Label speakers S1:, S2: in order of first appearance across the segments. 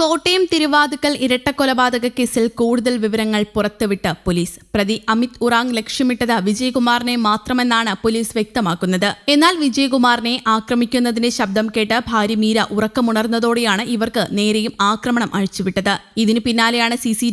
S1: കോട്ടയം തിരുവാതുക്കൽ ഇരട്ടക്കൊലപാതക കേസിൽ കൂടുതൽ വിവരങ്ങൾ പുറത്തുവിട്ട് പോലീസ്. പ്രതി അമിത് ഉറാങ് ലക്ഷ്യമിട്ടത് വിജയകുമാറിനെ മാത്രമെന്നാണ് പോലീസ് വ്യക്തമാക്കുന്നത്. എന്നാൽ വിജയകുമാറിനെ ആക്രമിക്കുന്നതിന്റെ ശബ്ദം കേട്ട് ഭാര്യ മീര ഉറക്കമുണർന്നതോടെയാണ് ഇവർക്ക് നേരെയും ആക്രമണം അഴിച്ചുവിട്ടത്. ഇതിനു പിന്നാലെയാണ് സി സി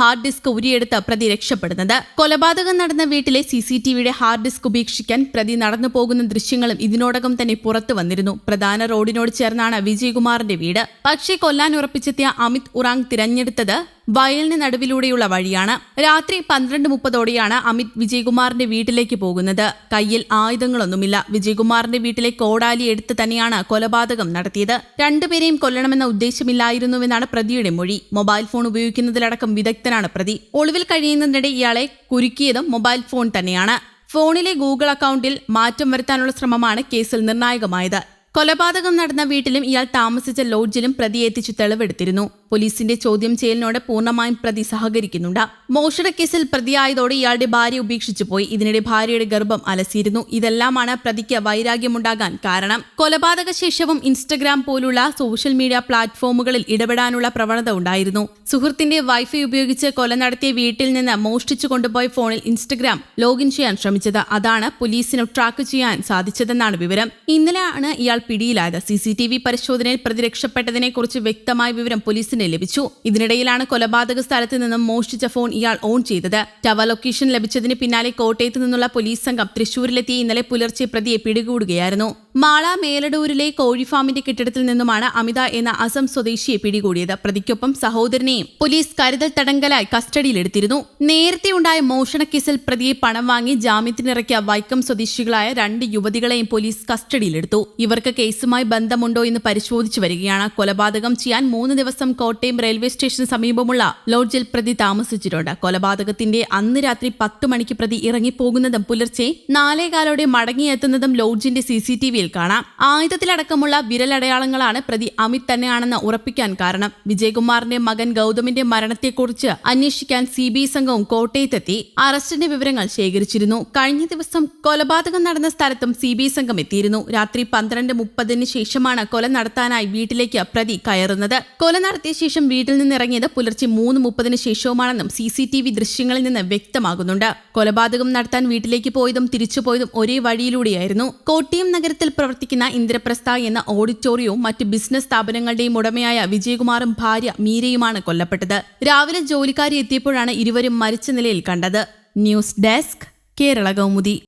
S1: ഹാർഡ് ഡിസ്ക് ഉരിയെടുത്ത് പ്രതി രക്ഷപ്പെടുന്നത്. കൊലപാതകം നടന്ന വീട്ടിലെ സി സി ഹാർഡ് ഡിസ്ക് ഉപേക്ഷിക്കാൻ പ്രതി നടന്നു പോകുന്ന ദൃശ്യങ്ങളും ഇതിനോടകം തന്നെ പുറത്തു വന്നിരുന്നു. പ്രധാന റോഡിനോട് ചേർന്നാണ് വിജയകുമാറിന്റെ വീട്. പക്ഷേ കൊല്ലാൻ ഉറപ്പിച്ചെത്തിയ അമിത് ഉറാങ് തിരഞ്ഞെടുത്തത് വയലിന് നടുവിലൂടെയുള്ള വഴിയാണ്. രാത്രി പന്ത്രണ്ട് മുപ്പതോടെയാണ് അമിത് വിജയകുമാറിന്റെ വീട്ടിലേക്ക് പോകുന്നത്. കയ്യിൽ ആയുധങ്ങളൊന്നുമില്ല. വിജയകുമാറിന്റെ വീട്ടിലെ കോടാലി എടുത്ത് തന്നെയാണ് കൊലപാതകം നടത്തിയത്. രണ്ടുപേരെയും കൊല്ലണമെന്ന ഉദ്ദേശമില്ലായിരുന്നുവെന്നാണ് പ്രതിയുടെ മൊഴി. മൊബൈൽ ഫോൺ ഉപയോഗിക്കുന്നതിലടക്കം വിദഗ്ധനാണ് പ്രതി. ഒളിവിൽ കഴിയുന്നതിനിടെ ഇയാളെ കുരുക്കിയതും മൊബൈൽ ഫോൺ തന്നെയാണ്. ഫോണിലെ ഗൂഗിൾ അക്കൗണ്ടിൽ മാറ്റം വരുത്താനുള്ള ശ്രമമാണ് കേസിൽ നിർണായകമായത്. കൊലപാതകം നടന്ന വീട്ടിലും ഇയാൾ താമസിച്ച ലോഡ്ജിലും പ്രതി എത്തിച്ചു തെളിവെടുത്തിരുന്നു. പോലീസിന്റെ ചോദ്യം ചെയ്യലിനോട് പൂർണമായും പ്രതി സഹകരിക്കുന്നുണ്ട്. മോഷണക്കേസിൽ പ്രതിയായതോടെ ഇയാളുടെ ഭാര്യ ഉപേക്ഷിച്ചു പോയി. ഇതിനിടെ ഭാര്യയുടെ ഗർഭം അലസിയിരുന്നു. ഇതെല്ലാമാണ് പ്രതിക്ക് വൈരാഗ്യമുണ്ടാകാൻ കാരണം. കൊലപാതക ശേഷവും ഇൻസ്റ്റഗ്രാം പോലുള്ള സോഷ്യൽ മീഡിയ പ്ലാറ്റ്ഫോമുകളിൽ ഇടപെടാനുള്ള പ്രവണത ഉണ്ടായിരുന്നു. സുഹൃത്തിന്റെ വൈഫൈ ഉപയോഗിച്ച് കൊല നടത്തിയ വീട്ടിൽ നിന്ന് മോഷ്ടിച്ചു കൊണ്ടുപോയ ഫോണിൽ ഇൻസ്റ്റഗ്രാം ലോഗിൻ ചെയ്യാൻ ശ്രമിച്ചത്. അതാണ് പോലീസിന് ട്രാക്ക് ചെയ്യാൻ സാധിച്ചതെന്നാണ് വിവരം. ഇന്നലെയാണ് ഇയാൾ പിടിയിലായത്. സി സി ടി വി പരിശോധനയിൽ പ്രതി രക്ഷപ്പെട്ടതിനെ കുറിച്ച് വ്യക്തമായ വിവരം പോലീസിന് ലഭിച്ചു. ഇതിനിടയിലാണ് കൊലപാതക സ്ഥലത്ത് നിന്നും മോഷ്ടിച്ച ഫോൺ ഇയാൾ ഓൺ ചെയ്തത്. ടവർ ലൊക്കേഷൻ ലഭിച്ചതിന് പിന്നാലെ കോട്ടയത്ത് നിന്നുള്ള പോലീസ് സംഘം തൃശൂരിലെത്തി ഇന്നലെ പുലർച്ചെ പ്രതിയെ പിടികൂടുകയായിരുന്നു. മാള മേലടൂരിലെ കോഴിഫാമിന്റെ കെട്ടിടത്തിൽ നിന്നുമാണ് അമിത എന്ന അസം സ്വദേശിയെ പിടികൂടിയത്. പ്രതിക്കൊപ്പം സഹോദരനെയും പോലീസ് കരുതൽ തടങ്കലായി കസ്റ്റഡിയിലെടുത്തിരുന്നു. നേരത്തെ ഉണ്ടായ മോഷണക്കേസിൽ പ്രതിയെ പണം വാങ്ങി ജാമ്യത്തിനിറക്കിയ വൈക്കം സ്വദേശികളായ രണ്ട് യുവതികളെയും പോലീസ് കസ്റ്റഡിയിലെടുത്തു. ഇവർക്ക് കേസുമായി ബന്ധമുണ്ടോ എന്ന് പരിശോധിച്ചു വരികയാണ്. കൊലപാതകം ചെയ്യാൻ മൂന്ന് ദിവസം കോട്ടയം റെയിൽവേ സ്റ്റേഷന് സമീപമുള്ള ലോഡ്ജിൽ പ്രതി താമസിച്ചിട്ടുണ്ട്. കൊലപാതകത്തിന്റെ അന്ന് രാത്രി പത്ത് മണിക്ക് പ്രതി ഇറങ്ങിപ്പോകുന്നതും പുലർച്ചെ നാലേകാലോടെ മടങ്ങിയെത്തുന്നതും ലോഡ്ജിന്റെ സി സി ടി വിയിൽ കാണാം. ആയുധത്തിലടക്കമുള്ള വിരലടയാളങ്ങളാണ് പ്രതി അമിത് തന്നെയാണെന്ന് ഉറപ്പിക്കാൻ കാരണം. വിജയകുമാറിന്റെ മകൻ ഗൗതമിന്റെ മരണത്തെക്കുറിച്ച് അന്വേഷിക്കാൻ സി ബി ഐ സംഘവും കോട്ടയത്തെത്തി. അറസ്റ്റിന്റെ വിവരങ്ങൾ ശേഖരിച്ചിരുന്നു. കഴിഞ്ഞ ദിവസം കൊലപാതകം നടന്ന സ്ഥലത്തും സി ബി ഐ സംഘം എത്തിയിരുന്നു. രാത്രി പന്ത്രണ്ട് മുപ്പതിന് ശേഷമാണ് കൊല നടത്താനായി വീട്ടിലേക്ക് പ്രതി കയറുന്നത്. കൊല നടത്തിയ ശേഷം വീട്ടിൽ നിന്ന് ഇറങ്ങിയത് പുലർച്ചെ മൂന്ന് മുപ്പതിന് ശേഷവുമാണെന്നും സി സി ടി വി ദൃശ്യങ്ങളിൽ നിന്ന് വ്യക്തമാകുന്നുണ്ട്. കൊലപാതകം നടത്താൻ വീട്ടിലേക്ക് പോയതും തിരിച്ചുപോയതും ഒരേ വഴിയിലൂടെയായിരുന്നു. കോട്ടയം നഗരത്തിൽ പ്രവർത്തിക്കുന്ന ഇന്ദ്രപ്രസ്ഥ എന്ന ഓഡിറ്റോറിയവും മറ്റ് ബിസിനസ് സ്ഥാപനങ്ങളുടെയും ഉടമയായ വിജയകുമാറും ഭാര്യ മീരയുമാണ് കൊല്ലപ്പെട്ടത്. രാവിലെ ജോലിക്കാരി എത്തിയപ്പോഴാണ് ഇരുവരും മരിച്ച നിലയിൽ കണ്ടത്. News desk Kerala Kaumudi.